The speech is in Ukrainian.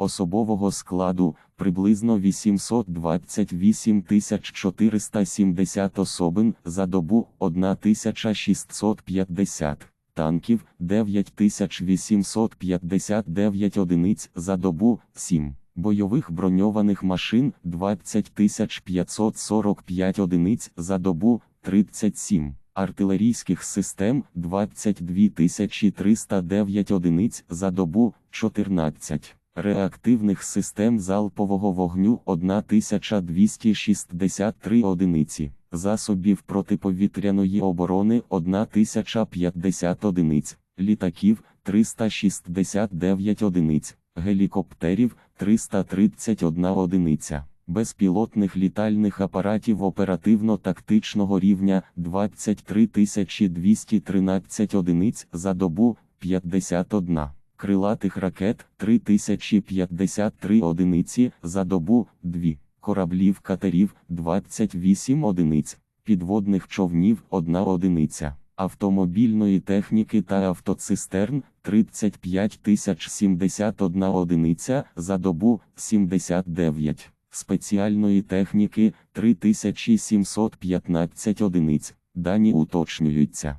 особового складу приблизно 828 470 особин за добу 1650 танків 9859 одиниць за добу 7 бойових броньованих машин 20 545 одиниць за добу 37 артилерійських систем 22 309 одиниць за добу 14 реактивних систем залпового вогню 1263 одиниці, засобів протиповітряної оборони 1050 одиниць, літаків 369 одиниць, гелікоптерів 331 одиниця. Безпілотних літальних апаратів оперативно-тактичного рівня 23 213 одиниць за добу 51 крилатих ракет 3053 одиниці за добу 2, кораблів катерів 28 одиниць, підводних човнів 1 одиниця, автомобільної техніки та автоцистерн 35 071 одиниця за добу 79, спеціальної техніки 3715 одиниць, дані уточнюються.